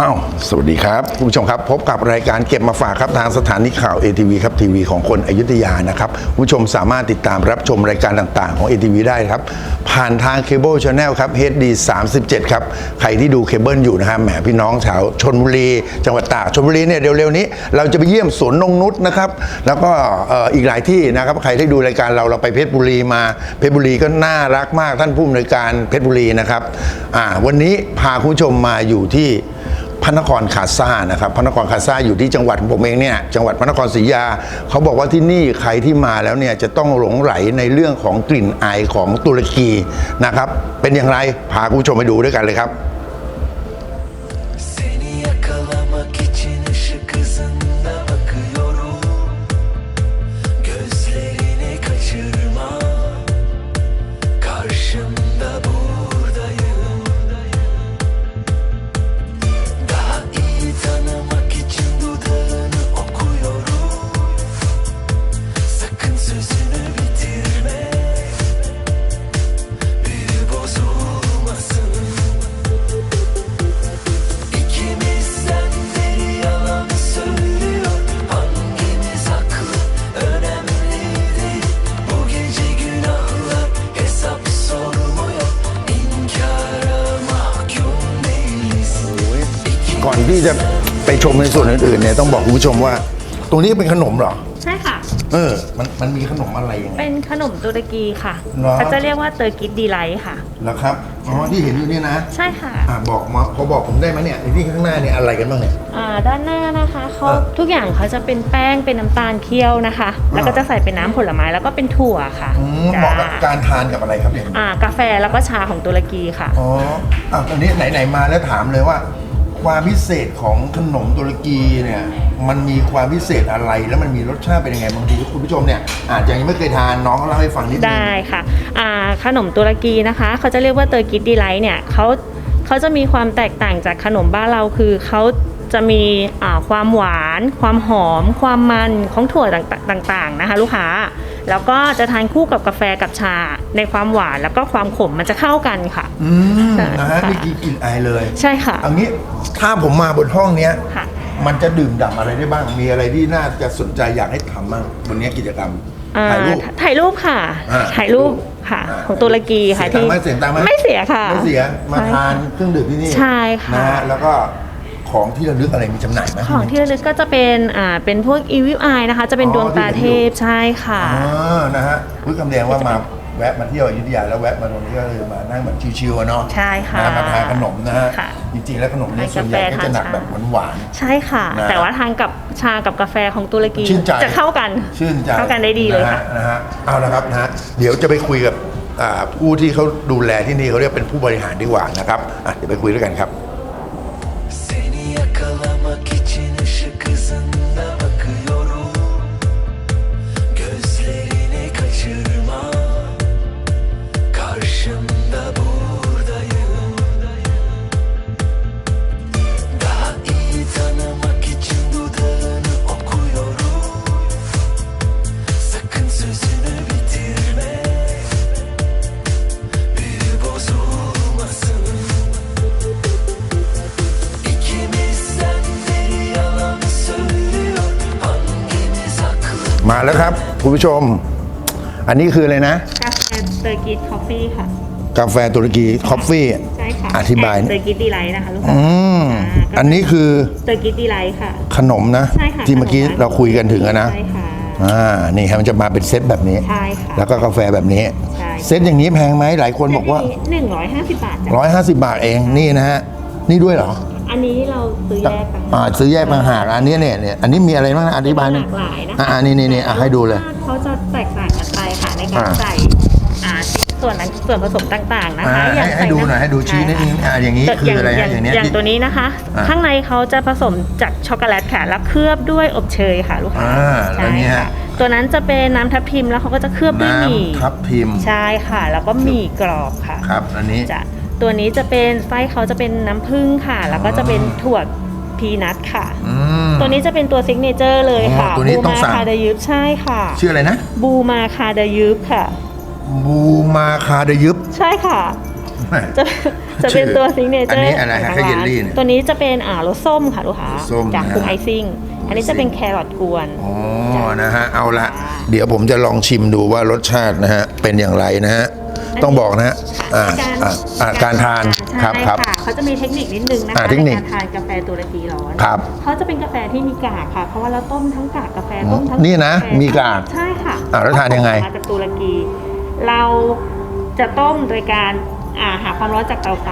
อ้าวสวัสดีครับคุณผู้ชมครับ พบกับรายการเก็บมาฝากครับทางสถานีข่าว ATV ครับทีวีของคนอยุธยานะครับคุณผู้ชมสามารถติดตามรับชมรายการต่างๆ ของ ATV ได้ครับ ผ่านทางเคเบิลช n แนลครับ HD 37 ครับ ใครที่ดูเคเบิลอยู่นะครับแหมพี่น้องชาวชนบุรี จังหวัดตากชนบุรีเนี่ยเร็วๆนี้ เราจะไปเยี่ยมสวนนงนุษนะครับ แล้วก็อีกหลายที่นะครับใครที่ดูรายการเราเราไปเพชรบุรีมาเพชรบุรีก็น่ารักมากท่านผู้อำนวยการเพชรบุรีนะครับอ่าวันนี้พาคุณผู้ชมมาอยู่ที่ ระนครคาซ่านะครับพระนครคาซ่าอยู่ที่จังหวัดของผมเองเนี่ยจังหวัดพระนครศรีอยุธยาเขาบอกว่าที่นี่ใครที่มาแล้วเนี่ยจะต้องหลงไหลในเรื่องของกลิ่นอายของตุรกีนะครับเป็นอย่างไรพาคุณผู้ชมไปดูด้วยกันเลยครับ ต้องบอกคุณผู้ชมว่าตรงนี้เป็นขนมเหรอ ใช่ค่ะ เออ มันมันมีขนมอะไรยังไง เป็นขนมตุรกีค่ะเหรอ เขาจะเรียกว่าเตอร์กิดดีไลท์ค่ะ แล้วครับ อ๋อ ที่เห็นอยู่เนี่ยนะ ใช่ค่ะ อ่าบอกมาพอบอกผมได้ไหมเนี่ยไอ้ที่ข้างหน้าเนี่ยอะไรกันบ้างเนี่ย อ่าด้านหน้านะคะเขาเออทุกอย่างเขาจะเป็นแป้งเป็นน้ำตาลเคี่ยวนะคะ แล้วก็จะใส่เป็นน้ำผลไม้แล้วก็เป็นถั่วค่ะอืมเหมาะกับการทานกับอะไรครับเนี่ย อ่ากาแฟแล้วก็ชาของตุรกีค่ะ อ๋ออะตอนนี้ไหนๆมาแล้วถามเลยว่า ความพิเศษของขนมตุรกีเนี่ยมันมีความพิเศษอะไร แล้วมันมีรสชาติเป็นยังไงบางทีคุณผู้ชมเนี่ยอาจจะยังไม่เคยทานน้องเขาเล่าให้ฟังนิดนึงได้ค่ะอ่าขนมตุรกีนะคะ เขาจะเรียกว่าเตอร์กิดดีไลท์เนี่ยเขาเขาจะมีความแตกต่างจากขนมบ้านเราคือเขาจะมีความหวาน ความหอม ความมันของถั่วต่างๆนะคะ ลูกค้า แล้วก็จะทานคู่กับกาแฟกับชาในความหวานแล้วก็ความขมมันจะเข้ากันค่ะ อืมนะฮะค่ะนี่กินกลิ่นอายเลยใช่ค่ะ เอางี้ถ้าผมมาบนห้องเนี้ยค่ะ มันจะดื่มด่ำอะไรได้บ้าง มีอะไรที่น่าจะสนใจอยากให้ทำบ้างวันนี้กิจกรรมอ่าถ่ายรูป ถ่ายรูปค่ะ อ่าถ่ายรูปค่ะ อ่าของตุรกีค่ะเสียตังค์ไหมเสียตังค์ไหม ไม่เสียค่ะ ไม่เสียมาใช่ทานเครื่องดื่มที่นี่ใช่ค่ะ นะฮะแล้วก็ ของที่ระลึกอะไรมีจำหน่ายไหม ของที่ระลึกก็จะเป็นอ่าเป็นพวกอีวิวอายนะคะ จะเป็นอ๋อดวงตาที่เทเห็นอยู่พใช่ค่ะอ๋อนะฮะพูดคำแดงว่ามาแวะมาเที่ยวอยุธยาแล้วแวะมาตรงนี้ก็เลยมานั่งแบบชิวๆอะเนาะใช่ค่ะนะมาทานขนมนะฮะ ค่ะจริงๆแล้วขนมเนี่ยทานส่วนใหญ่กาแฟก็จะหนักทานชาแบบหวาน ใช่ค่ะ นะ แต่ว่าทานกับชากับกาแฟของตุรกีชื่นใจจะเข้ากันๆชื่นใจเข้ากันได้ดีเลยค่ะ นะฮะนะฮะเอาละครับนะฮะเดี๋ยวจะไปคุยกับอ่าผู้ที่เขาดูแลที่นี่เขาเรียกเป็นผู้บริหารดีกว่านะครับอะเดี๋ยวไปคุยด้วยกันครับ ครับคุณผู้ชม อันนี้คืออะไรนะ กาแฟเตอร์กิดคอฟฟี่ค่ะ กาแฟตุรกีคอฟฟี่ ใช่ค่ะอธิบายเตอร์กิดดีไลท์นะคะลูกค้าอืม อันนี้คือเตอร์กิดดีไลท์ค่ะ ขนมนะ ใช่ค่ะที่เมื่อกี้ขนมเราคุยกันถึงอะนะ ใช่ค่ะ อ่า นี่ครับมันจะมาเป็นเซตแบบนี้ ใช่ค่ะแล้วก็กาแฟแบบนี้ ใช่ เซตอย่างนี้แพงไหมหลายคนบอกว่า หนึ่งร้อยห้าสิบบาทจ้ะ150 บาทเองนี่นะฮะ นี่ด้วยเหรอ อันนี้เราซื้อแยกต่างหาก อ่าซื้อแยกต่างหากอันนี้เนี่ยเนี่ยอันนี้มีอะไรบ้างนะอธิบายหหนึลางกหลายนะคะ อ่านี่นี่นี่อะให้ดูเลย เขาจะแตกต่างกันไปค่ะในการอ่า ใส่อ่าส่วนนั้นส่วนผสมต่างๆนะอ่าคะให้ให้ดูหน่อยให้ดูชี้นิดนึงอ่าอย่างนี้คืออะไรฮะอย่างเนี้ยอย่างที่ ตัวนี้นะคะ อ่า ข้างในเขาจะผสมจากช็อกโกแลตค่ะแล้วเคลือบด้วยอบเชยค่ะลูกค้าอ่าแล้วเนี่ยค่ะตัวนั้นจะเป็นน้ำทับทิมแล้วเขาก็จะเคลือบด้วยหมี่น้ำทับทิมใช่ค่ะ แล้วก็หมี่กรอบค่ะ ครับ อันนี้ จะ ตัวนี้จะเป็นไส้เขาจะเป็นน้ำผึ้งค่ะ แล้วก็จะเป็นถั่วพีนัทค่ะ อืม ตัวนี้จะเป็นตัวซิกเนเจอร์เลยค่ะ อ๋อตัวนี้ต้องบูสั่มางคาเดยุบใช่ค่ะ ชื่ออะไรนะ บูมาคาเดยุบค่ะ บูมาคาเดยึบ ใช่ค่ะแหม่จะจะเป็นตัวซิงเนเจอร์อันนี้อะไรฮะขงแค่ทางเยลร้านลี่เนี่ยตัวนี้จะเป็นอ่ารสส้มค่ะลูกค้ารสส้มจากนะฮะปรุงไอซิ่ง อันนี้จะเป็นแครอทกวน อ๋อ นะฮะ เอาละ เดี๋ยวผมจะลองชิมดูว่ารสชาตินะฮะ เป็นอย่างไรนะฮะ ต้องบอกนะฮะอ่าการอ่าอ่าการทานใช่ครับครับค่ะเขาจะมีเทคนิคนิดนึงนะอ่าคะเทคนิคในการทานกาแฟตุรกีร้อนครับเขาจะเป็นกาแฟที่มีกากค่ะ เพราะว่าเราต้มทั้งกากกาแฟต้มทั้งนี่นะกาแฟมีกากใช่ค่ะอ่าแล้วทานยังไงมาจากตุรกี เราจะต้มโดยการ อ่าหาความร้อนจากเตาไฟ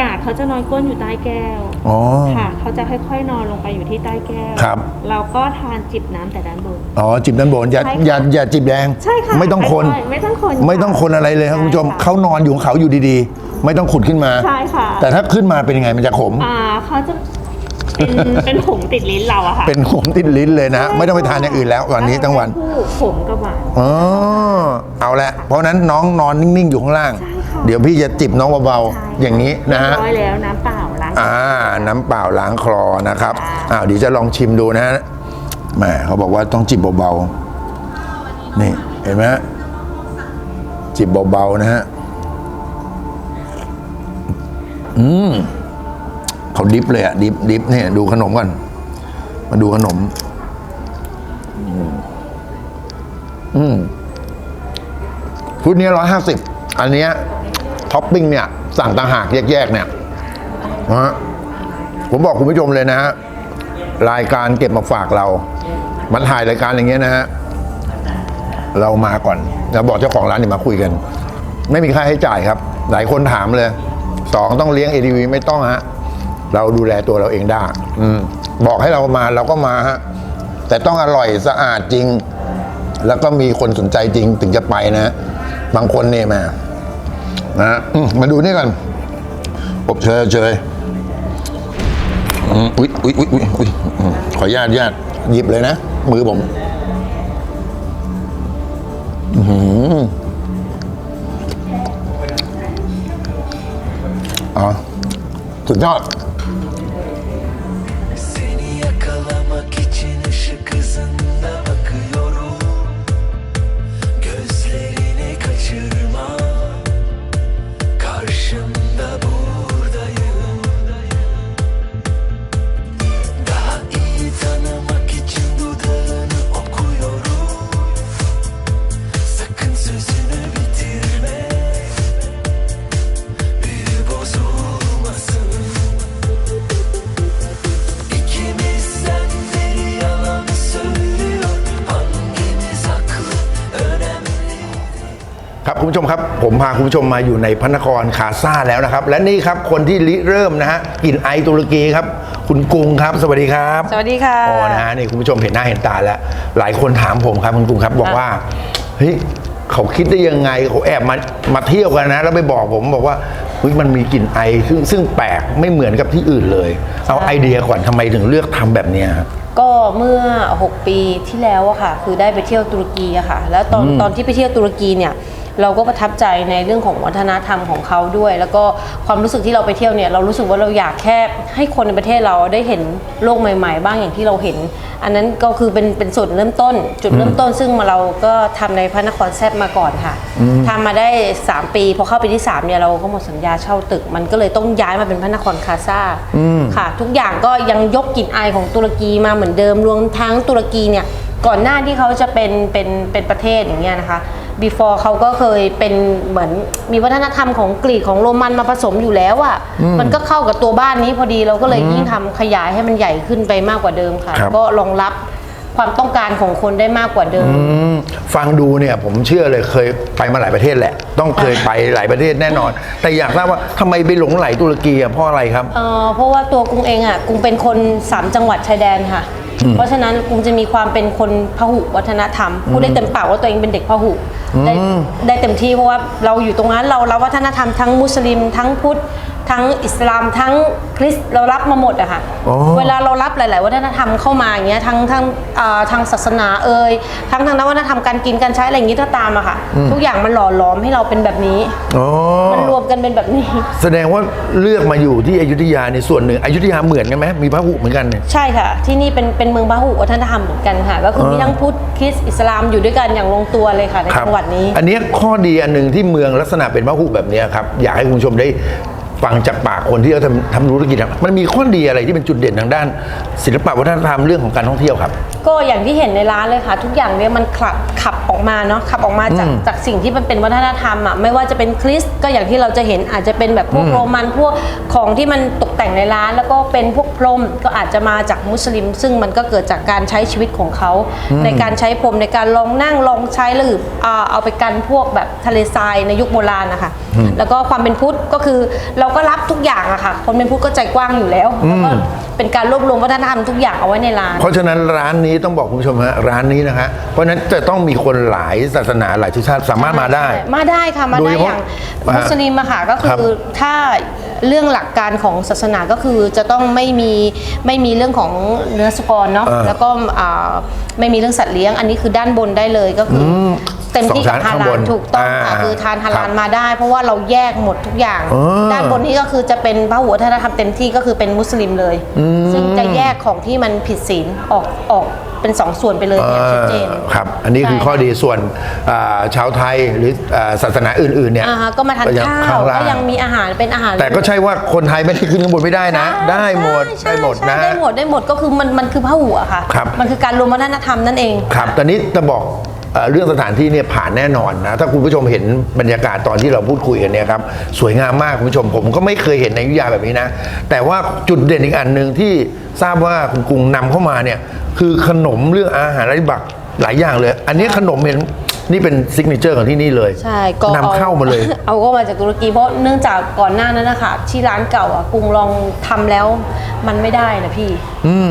กากเขาจะนอนก้นอยู่ใต้แก้วอ๋อ ค่ะเขาจะค่อยๆ นอนลงไปอยู่ที่ใต้แก้วครับ เราก็ทานจิบน้ำแต่ด้านบน อ๋อจิบด้านบนอย่าใช่ค่ะ อย่าอย่าจิบแรงใช่ค่ะไม่ต้องคน อยๆไม่ต้องคนไม่ต้องคนอะไรเลยครับคุณผู้ชมใช่ะเขานอนอยู่ของเขาอยู่ดีๆ ไม่ต้องขุดขึ้นมา ใช่ค่ะแต่ถ้าขึ้นมาเป็นยังไงมันจะขม อ่าเขาจะเป็นเป็นผงติดลิ้นเราอะค่ะเป็นขมติดลิ้นเลยนะ ไม่ต้องไปทานอย่างอื่นแล้ววันนี้ทั้งวัน คู่ขมกับหวานอ๋อเอาละเพราะฉะนั้นน้องนอนนิ่งๆอยู่ข้างล่าง ใช่ค่ะ เดี๋ยวพี่จะจิบน้องเบาใช่ๆอย่างนี้นะฮะเรียบร้อยแล้วน้ำเปล่าล้างอ่า น้ำเปล่าล้างคลอนะครับค่ะอ้าวเดี๋ยวจะลองชิมดูนะฮะแหมเขาบอกว่าต้องจิบเบาๆนี่เห็นไหมฮะจิบเบาๆนะฮะอืมเขาดิฟเลยอะดิฟดิฟเนี่ยดูขนมก่อนมาดูขนม อืมชุดนี้ร้อยห้าสิบอันเนี้ย ท็อปปิ้งเนี่ยสั่งต่างหากแยกๆเนี่ยนะฮะผมบอกคุณผู้ชมเลยนะฮะรายการเก็บมาฝากเรา มันถ่ายรายการอย่างเงี้ยนะฮะเรามาก่อนแล้วบอกเจ้าของร้านเนี่มาคุยกัน ไม่มีค่าใช้จ่ายครับ หลายคนถามเลยสองต้องเลี้ยง ATV ไม่ต้องฮะเราดูแลตัวเราเองได้ อืมบอกให้เรามาเราก็มาฮะแต่ต้องอร่อยสะอาดจริง แล้วก็มีคนสนใจจริงถึงจะไปนะ บางคนเนี่ยมา นะอืมาดูนี่กันอบเชยเชยอุ๊ยอุ๊ยอุ๊ยอุ๊ยอุ๊ยขอญาตญาตหยิบเลยนะ มือผมหืออ๋อสุดยอด ผู้ชมครับ ผมพาคุณผู้ชมมาอยู่ในพระนครคาซ่าแล้วนะครับ และนี่ครับคนที่ริเริ่มนะฮะกลิ่นไอตุรกีครับ คุณกรุงครับ สวัสดีครับสวัสดีค่ะ อ๋อนะฮะนี่คุณผู้ชมเห็นหน้าเห็นตาแล้ว หลายคนถามผมครับคุณกรุงครับบอกว่าเฮ้ยเขาคิดได้ยังไงเขาแอบมามาเที่ยวกันนะ แล้วไปบอกผมบอกว่าเฮ้ยมันมีกลิ่นไอซึ่งซึ่งแปลกไม่เหมือนกับที่อื่นเลย เอาไอเดียก่อนทำไมถึงเลือกทำแบบเนี้ยครับ ก็เมื่อ 6 ปีที่แล้วอะค่ะ คือได้ไปเที่ยวตุรกีอะค่ะ แล้วตอนตอนที่ไปเที่ยวตุรกีเนี่ย เราก็ประทับใจในเรื่องของวัฒนธรรมของเขาด้วย แล้วก็ความรู้สึกที่เราไปเที่ยวเนี่ยเรารู้สึกว่าเราอยากแค่ให้คนในประเทศเราได้เห็นโลกใหม่ ๆ บ้างอย่างที่เราเห็น อันนั้นก็คือเป็นเป็นส่วนเริ่มต้น จุดเริ่มต้น ซึ่งมาเราก็ทำในพระนครแซบมาก่อนค่ะทำมาได้ 3 ปีพอเข้าปีที่3เนี่ยเราก็หมดสัญญาเช่าตึก มันก็เลยต้องย้ายมาเป็นพระนครคาซาค่ะ ทุกอย่างก็ยังยกกลิ่นอายของตุรกีมาเหมือนเดิมรวมทั้งตุรกีเนี่ยก่อนหน้าที่เขาจะเป็นเป็นเป็นประเทศอย่างเงี้ยนะคะ before เขาก็เคยเป็นเหมือนมีวัฒนธรรมของกรีกของโรมันมาผสมอยู่แล้วอะ่ะมันก็เข้ากับตัวบ้านนี้พอดีเราก็เลยยิ่งทำขยายให้มันใหญ่ขึ้นไปมากกว่าเดิมค่ะ ครับ ก็รองรับความต้องการของคนได้มากกว่าเดิม อืมฟังดูเนี่ยผมเชื่อเลยเคยไปมาหลายประเทศแหละ ต้องเคยไปหลายประเทศแน่นอน แต่อยากทราบว่าทำไมไปหลงไหลตุรกีอะเพราะอะไรครับ เอ่อเพราะว่าตัวกุ้งเองอะกุ้งเป็นคนสามจังหวัดชายแดนค่ะ เพราะฉะนั้นกุ้งจะมีความเป็นคนพหุวัฒนธรรมพูดได้เต็มปากว่าตัวเองเป็นเด็กพหุได้ได้เต็มที่เพราะว่าเราอยู่ตรงนั้นเรารับวัฒนธรรมทั้งมุสลิมทั้งพุทธ ทั้งอิสลามทั้งคริสต์เรารับมาหมดอะค่ะอ๋อ เวลาเรารับหลาย ๆ วัฒนธรรมเข้ามาอย่างเงี้ยทั้งทั้งอ่าทางศาสนาเอ่ยทั้งทางวัฒนธรรมการกินการใช้อะไรอย่างงี้ก็ตามอะค่ะ ทุกอย่างมันหล่อหลอมให้เราเป็นแบบนี้ อ๋อ มันรวมกันเป็นแบบนี้ แสดงว่าเลือกมาอยู่ที่อยุธยาในส่วนหนึ่งอยุธยาเหมือนกันไหมมีพระหุเหมือนกันเนี่ย ใช่ค่ะ ที่นี่เป็นเป็นเมืองพหุวัฒนธรรมเหมือนกันค่ะ ก็คือมีทั้งพุทธคริสต์อิสลามอยู่ด้วยกันอย่างลงตัวเลยค่ะในจังหวัดนี้ อันเนี้ยข้อดีอันหนึ่งที่เมืองลักษณะเป็นพระหุแบบเนี้ยครับ อยากให้คุณผู้ชมได้ ฟังจากปากคนที่เขาทำทำธุรกิจอะมันมีข้อดีอะไรที่เป็นจุดเด่นทางด้าน ศิลปะวัฒนธรรมเรื่องของการท่องเที่ยวครับ ก็อย่างที่เห็นในร้านเลยค่ะ ทุกอย่างเนี่ยมันขับขับออกมาเนาะขับออกมาจากอืมจากสิ่งที่มันเป็นวัฒนธรรมอะไม่ว่าจะเป็นคริสต์ก็อย่างที่เราจะเห็นอาจจะเป็นแบบพวกโรมันพวกของที่มันตกแต่งในร้าน แล้วก็เป็นพวกพรมก็อาจจะมาจากมุสลิม ซึ่งมันก็เกิดจากการใช้ชีวิตของเขา ในการใช้พรมในการลองนั่งลองใช้หรืออ่าเอาไปกันพวกแบบทะเลทรายในยุคโบราณนะคะแล้วก็ความเป็นพุทธก็คือเราก็รับทุกอย่างอะค่ะคนเป็นพุทธก็ใจกว้างอยู่แล้วแล้วก็เป็นการรวบรวมวัฒนธรรมทุกอย่างเอาไว้ในร้าน เพราะฉะนั้นร้านนี้ต้องบอกคุณผู้ชมฮะร้านนี้นะฮะเพราะฉะนั้นจะต้องมีคนหลายศาสนาหลายเชื้อชาติสามารถมาได้ มาได้ค่ะมาโดยได้เฉอพาะย่างอ่ามุสลิมอะค่ะก็ครัคืบอถ้าเรื่องหลักการของศาสนาก็คือจะต้องไม่มีไม่มีเรื่องของเนื้อสุกรเนาะอ่า แล้วก็อ่าไม่มีเรื่องสัตว์เลี้ยง อันนี้คือด้านบนได้เลยก็คืออ เต็มที่สองชั้กับนฮาข้างบลานลถูกต้องค่ะอ่าคือทานฮาลาลครับมาได้ เพราะว่าเราแยกหมดทุกอย่าง อ๋อด้านบนนี้ก็คือจะเป็นพระหัวฒนธรรมเต็มที่ก็คือเป็นมุสลิมเลยซึ่งจะแยกของที่มันผิดศีลออกออกเป็นสองส่วนไปเลยอย่างชัดเจน อ่าครับ อันนี้คือใช่ ข้อดีส่วนอ่าชาวไทยหรืออ่าศาสนาอื่นๆเนี่ยอ่าฮะก็มาทานยังข้าวงล่ก็ยังมีอาหารเป็นอาหาร แต่ก็ใช่ว่าคนไทยไม่ได้ขึ้นข้างบนไม่ได้นะ ได้หมดใช่ได้หมดใช่นะได้หมดได้หมดก็คือมันมันคือพระหัวค่ะ ครับ มันคือการรวมวัฒนธรรมนั่นเอง ครับ ตอนนี้จะบอก เรื่องสถานที่เนี่ยผ่านแน่นอนนะถ้าคุณผู้ชมเห็นบรรยากาศตอนที่เราพูดคุยกันเนี่ยครับสวยงามมากคุณผู้ชมผมก็ไม่เคยเห็นในอยุธยาแบบนี้นะ แต่ว่าจุดเด่นอีกอันหนึ่งที่ทราบว่าคุณกรุงนำเข้ามาเนี่ยคือขนมเรื่องอาหารอะไรบักหลายอย่างเลย อันนี้ขนมเห็น นี่เป็นซิกเนเจอร์ของที่นี่เลยใช่ก็นำเข้ามาเลย เอาก็มาจากตุรกีเพราะเนื่องจากก่อนหน้านั้นนะคะที่ร้านเก่าอะกรุงลองทำแล้วมันไม่ได้นะพี่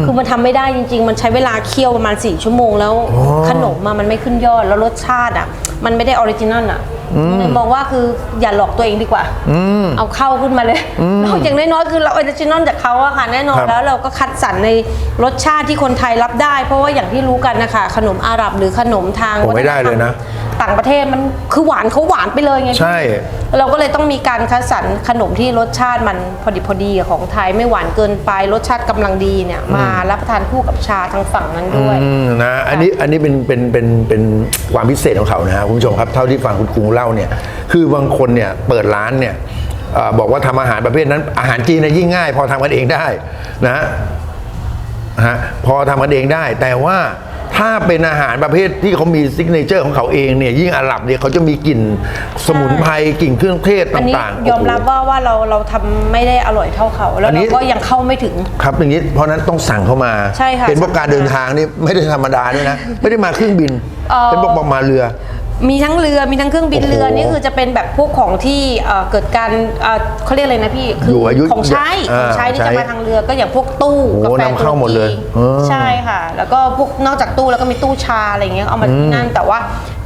คือมันทำไม่ได้จริง ๆ มันใช้เวลาเคี่ยวประมาณ4ชั่วโมงแล้วขนมมามันไม่ขึ้นยอดแล้วรสชาติอะ มันไม่ได้ออริจินัลอะ เลยมองว่าคืออย่าหลอกตัวเองดีกว่า เอาเข้าขึ้นมาเลยเราอย่างน้อยๆคือเราออริจินัลจากเขาอะค่ะแน่นอนครับแล้วเราก็คัดสรรในรสชาติที่คนไทยรับได้ เพราะว่าอย่างที่รู้กันนะคะขนมอาหรับหรือขนมทางโอ้ไม่ได้เลยนะ ต่างประเทศมันคือหวานเขาหวานไปเลยไงใช่ เราก็เลยต้องมีการคัดสรรขนมที่รสชาติมันพอดีพอดีกับของไทยไม่หวานเกินไปรสชาติกำลังดีเนี่ยมารับประทานคู่กับชาทางฝั่งนั้นด้วย อืมนะอันนี้อันนี้เป็นเป็นเป็นเป็นความพิเศษของเขานะฮะคุณผู้ชมครับเท่าที่ฟังคุณกรุงเล่าเนี่ยคือบางคนเนี่ยเปิดร้านเนี่ยเอ่อบอกว่าทำอาหารประเภทนั้นอาหารจีนเนยยิ่งง่าย พอทำกันเองได้นะฮะพอทำกันเองได้ แต่ว่า ถ้าเป็นอาหารประเภทที่เขามีซิกเนเจอร์ของเขาเองเนี่ยยิ่งอาหรับเนี่ยเขาจะมีกลิ่นสมุนไพรกลิ่นเครื่องเทศอันนี้ต่างๆยอมรับโโหว่าว่าเราเราทำไม่ได้อร่อยเท่าเขา แล้วอันนี้ เราก็ยังเข้าไม่ถึง ครับอย่างนี้เพราะฉะนั้นต้องสั่งเข้ามา ใช่ค่ะเป็นพวกการเดินทางนี่ไม่ได้ธรรมดาด้วยนะ ไม่ได้มาเครื่องบินเอ่อ เป็นพวกบอกมาเรือ มีทั้งเรือมีทั้งเครื่องบินโอ้โหเรือนี่คือจะเป็นแบบพวกของที่เอ่อเกิดการเอ่อเขาเรียกอะไรนะพี่คือยู่อายุของใช้อ่าของใช้ที่ใช้จะมาทางเรือก็อย่างพวกตู้โอ้โหกาแฟนำเข้าหมดเลยตุรกีเออใช่ค่ะ แล้วก็พวกนอกจากตู้แล้วก็มีตู้ชาอะไรอย่างเงี้ยเอามาที่นั่นแต่ว่า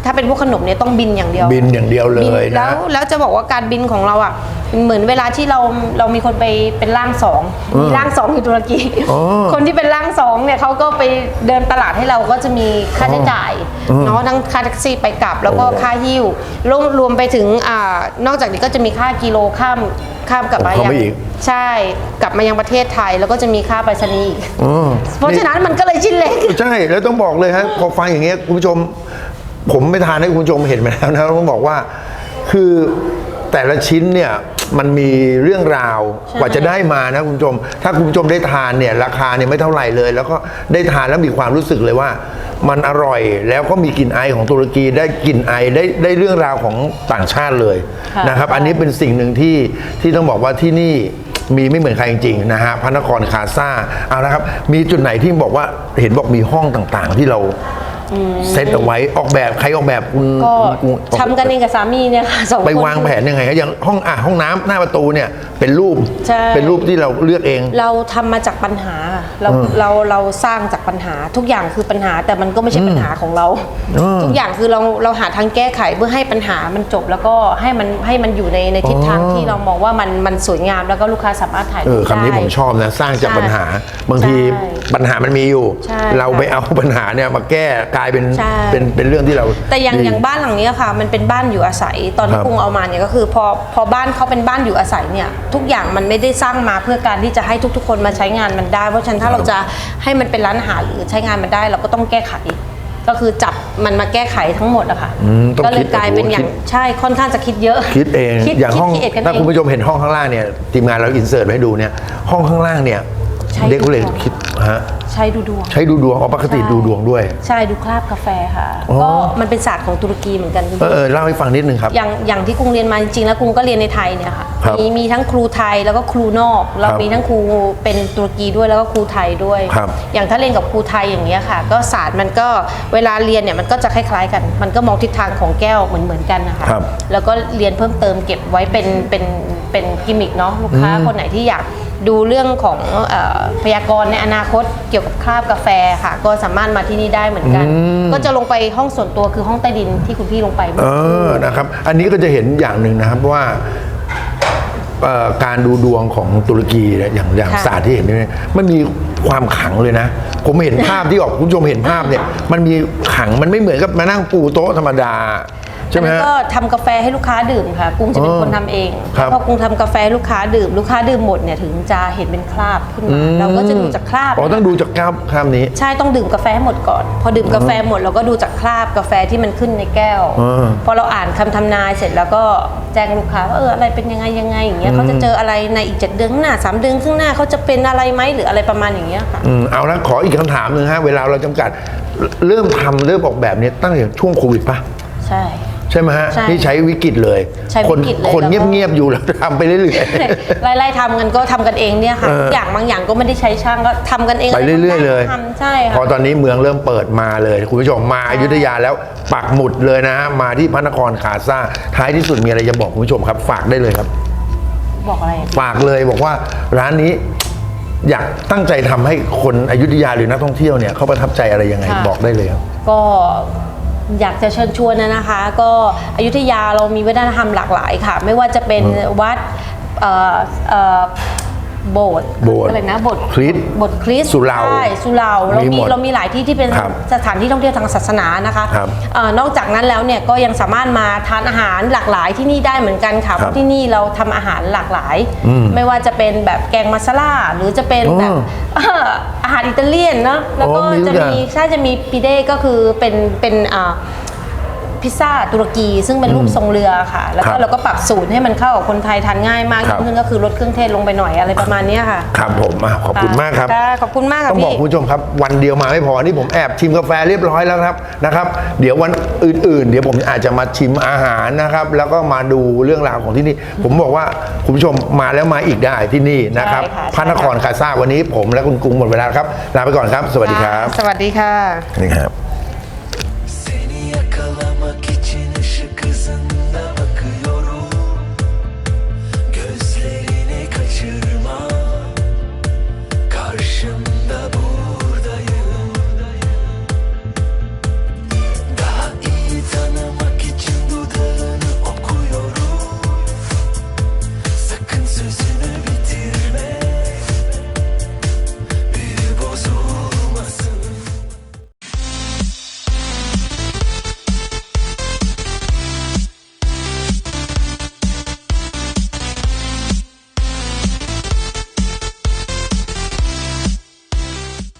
ถ้าเป็นพวกขนมเนี่ยต้องบินอย่างเดียวบินอย่างเดียวเลยบินนะแล้วแล้วจะบอกว่าการบินของเราอะเหมือนเวลาที่เราเรามีคนไปเป็นร่างสองมีร่างสองอยู่ตุรกีอ๋อคนที่เป็นร่างสองเนี่ยเขาก็ไปเดินตลาดให้เราก็จะมีค่าใช้จ่ายเนาะทั้งค่าแท็กซี่ไปกลับแล้วก็โอ้ ค่าหิ้วรวมรวมไปถึงอ่านอกจากนี้ก็จะมีค่ากิโลข้ามข้ามกลับมาเข้ายัไปอีก ใช่กลับมายังประเทศไทยแล้วก็จะมีค่าไปรษณีย์อีกอืมเพราะฉะนั้นมันก็เลยชิ้นเล็ก ใช่แล้วต้องบอกเลยฮะพอฟังอย่างเงี้ยคุณผู้ชม ผมไม่ทานให้คุณผู้ชมเห็นไปแล้วนะต้องบอกว่า คือแต่ละชิ้นเนี่ยมันมีเรื่องราวใช่กว่าจะได้มานะคุณผู้ชม ถ้าคุณผู้ชมได้ทานเนี่ยราคาเนี่ยไม่เท่าไหร่เลย แล้วก็ได้ทานแล้วมีความรู้สึกเลยว่า มันอร่อยแล้วก็มีกลิ่นไอของตุรกีได้กลิ่นไอได้ได้เรื่องราวของต่างชาติเลยค่ะนะครับ อันนี้เป็นสิ่งหนึ่งที่ที่ต้องบอกว่าที่นี่มีไม่เหมือนใครจริงๆนะฮะพระนครคาซาเอาละครับ มีจุดไหนที่บอกว่าเห็นบอกมีห้องต่างๆ ที่เรา เซตเอาไว้ออกแบบใครออกแบบคุณก็คุณทำกันเองกับสามีเนี่ยค่ะสองคน ไปวางแผนยังไงครับอย่างห้องอะห้องน้ำหน้าประตูเนี่ยเป็นรูปใช่ เป็นรูปที่เราเลือกเอง เราทำมาจากปัญหาค่ะเราเราเราสร้างจากปัญหาทุกอย่างคือปัญหาแต่มันก็ไม่ใช่ปัญหาของเรา อืมทุกอย่างคือเราเราหาทางแก้ไขเพื่อให้ปัญหามันจบแล้วก็ให้มันให้มันอยู่ในในทิศทางอ๋อ ที่เรามองว่ามันมันสวยงามแล้วก็ลูกค้าสามารถถ่ายเอรูอปคำนี้ได้ ผมชอบนะ สร้างจากใช่ปัญหา บางทีใช่ปัญหามันมีอยู่ ใช่เราไปเอาปัญหาเนี่ยมาแก้กลายเป็นใช่ เป็นเป็นเรื่องที่เราแต่อย่างดี อย่างบ้านหลังนี้ค่ะ มันเป็นบ้านอยู่อาศัยตอนคที่รับกรุงเอามาเนี่ยก็คือพอพอบ้านเขาเป็นบ้านอยู่อาศัยเนี่ยทุกอย่างมันไม่ได้สร้างมาเพื่อการที่จะให้ทุกๆ คนมาใช้งานมันได้ เพราะฉะนั้นถ้าเราจะให้มันเป็นร้านอาหารหรือใช้งานมันได้ เราก็ต้องแก้ไข ก็คือจับมันมาแก้ไขทั้งหมดอะค่ะอืมต้องก็เลคิยดกลายเป็นอย่างโอ้โหคิด ใช่ค่อนข้างจะคิดเยอะคิดเองคิดอย่างห้องคิดคิดเกันถ้าเองคุณผู้ชมเห็นห้องข้างล่างเนี่ยทีมงานเราอินเสิร์ตไว้ให้ดูเนี่ยห้องข้างล่างเนี่ย ใช้เด็กเลดูยดวงคิดฮะใช้ดูดวง ใช้ดูดวงอ๋อปกติดูดวงด้วย ใช่ดูคราบกาแฟค่ะ อ๋อ ก็มันเป็นศาสตร์ของตุรกีเหมือนกันเออเออเล่าให้ฟังนิดนึงครับ อย่างอย่างที่กรุงเรียนมาจริงๆแล้วกรุงก็เรียนในไทยเนี่ยค่ะครับมีมีทั้งครูไทยแล้วก็ครูนอกเราครับมีทั้งครูเป็นตุรกีด้วยแล้วก็ครูไทยด้วย ครับอย่างถ้าเรียนกับครูไทยอย่างเงี้ยค่ะ ก็ศาสตร์มันก็เวลาเรียนเนี่ยมันก็จะคล้ายๆกัน มันก็มองทิศทางของแก้วเหมือนเหมือนๆกันนะคะครับแล้วก็เรียนเพิ่มเติมเก็บไว้เป็นเป็นเป็นกิมมิคเนาะลูกค้าคนไหนที่อยาก ดูเรื่องของเอ่อพยากรณ์ในอนาคตเกี่ยวกับคราบกาแฟค่ะ ก็สามารถมาที่นี่ได้เหมือนกันก็จะลงไปห้องส่วนตัวคือห้องใต้ดินที่คุณพี่ลงไปเมื่เออสักครู่อนะครับ อันนี้ก็จะเห็นอย่างหนึ่งนะครับว่าเอ่อการดูดวงของตุรกีเนี่ยอย่างอย่างค่ะศาสตร์ที่เห็นเนี่ยมันมีความขลังเลยนะ ผมเห็นภาพที่ออกคุณผู้ชมเห็นภาพเนี่ย มันมีขลังมันไม่เหมือนกับมานั่งปูโต๊ะธรรมดา ใช่ไหมอันนั้นฮะก็ทำกาแฟให้ลูกค้าดื่มค่ะกุ้งจะเป็นอ๋อคนทำเองครับพอกุ้งทำกาแฟให้ลูกค้าดื่ม ลูกค้าดื่มหมดเนี่ยถึงจะเห็นเป็นคราบขึ้นมาเราก็จะดูจากคราบ อ๋อต้องดูจากภาพภาพนี้ ใช่ต้องดื่มกาแฟให้หมดก่อน พอดื่มกาแฟหมดเราก็ดูจากคราบกาแฟที่มันขึ้นในแก้ว อ่าพอเราอ่านคำทำนายเสร็จแล้วก็แจ้งลูกค้าว่าเอออะไรเป็นยังไงยังไงอย่างเงี้ยเขาจะเจออะไรในอีกเจ็ดเดือนข้างหน้าสามเดือนข้างหน้าเขาจะเป็นอะไรไหมหรืออะไรประมาณอย่างเงี้ยค่ะ อืมเอาละขออีกคำถามหนึ่งฮะเวลาเราจำกัดเริ่มทำเริ่มออกแบบเนี้ตั้งแต่ช่วงโควิดปะใช่ใช่ไหมฮะใช่นี่ใช้วิกฤตเลย ใช้วิกฤตเลยคนคนแล้วก็ เงียบๆอยู่แล้วทำไปเรื่อย ไล่ๆทำกันก็ทำกันเองเนี่ยค่ะเอออย่างบางอย่างก็ไม่ได้ใช้ช่างก็ทำกันเองๆ ไปเรื่อย ๆ เลย ทำใช่พอค่ะ ตอนนี้เมืองเริ่มเปิดมาเลยคุณผู้ชมมาอยุธยาแล้วปักหมุดเลยนะฮะมาที่พระนครคาซ่าท้ายที่สุดมีอะไรจะบอกคุณผู้ชมครับ ฝากได้เลยครับ บอกอะไรอะฝากเลยบอกว่าร้านนี้อยากตั้งใจทำให้คนอยุธยาหรือนักท่องเที่ยวเนี่ยเขาประทับใจอะไรยังไงบอกได้เลยครับ ก็ อยากจะเชิญชวนนะนะคะ ก็อยุธยาเรามีวัฒนธรรมหลากหลายค่ะ ไม่ว่าจะเป็นวัดเอ่อเอ่อ โบสถ์โบสถ์อะไรนะโบสถ์คริสต์โบสถ์คริสต์สุเหร่าใช่สุเหร่าเรามีมีหมดเรามีหลายที่ที่เป็นครับสถานที่ท่องเที่ยวทางศาสนานะคะครับเอ่อนอกจากนั้นแล้วเนี่ยก็ยังสามารถมาทานอาหารหลากหลายที่นี่ได้เหมือนกันค่ะเพราะที่นี่เราทำอาหารหลากหลายไม่ว่าจะเป็นแบบแกงมัสลาหรือจะเป็นแบบอ๋อเอ่ออาหารอิตาเลียนเนาะแล้วก็อ๋อมีทุจะกอย่าง มี ใช่จะมีปิเด้ก็คือเป็นเป็นอ่า พิซซ่าตุรกีซึ่งเป็นรูปทรงเรือค่ะ แล้วครัก็บเราก็ปรับสูตรให้มันเข้ากับคนไทยทานง่ายมากครับ ยิ่งขึ้นก็คือลดเครื่องเทศลงไปหน่อยอะไรประมาณเนี้ยค่ะครับผมอะขอบคุณมากครับะขอบคุณมากค่ะต้องบอกพี่ คุณผู้ชมครับ วันเดียวมาไม่พอนี่ผมแอบชิมกาแฟเรียบร้อยแล้วครับนะครับ เดี๋ยววันอื่น ๆ เดี๋ยวผมอาจจะมาชิมอาหารนะครับ แล้วก็มาดูเรื่องราวของที่นี่ ผมบอกว่าคุณผู้ชมมาแล้วมาอีกได้ที่นี่นะครับใช่ค่ะ พระนครคาซ่าวันนี้ผมและคุณกรุงหมดเวลาครับลาไปก่อนครับ สวัสดีครับสวัสดีค่ะ นี่ครับ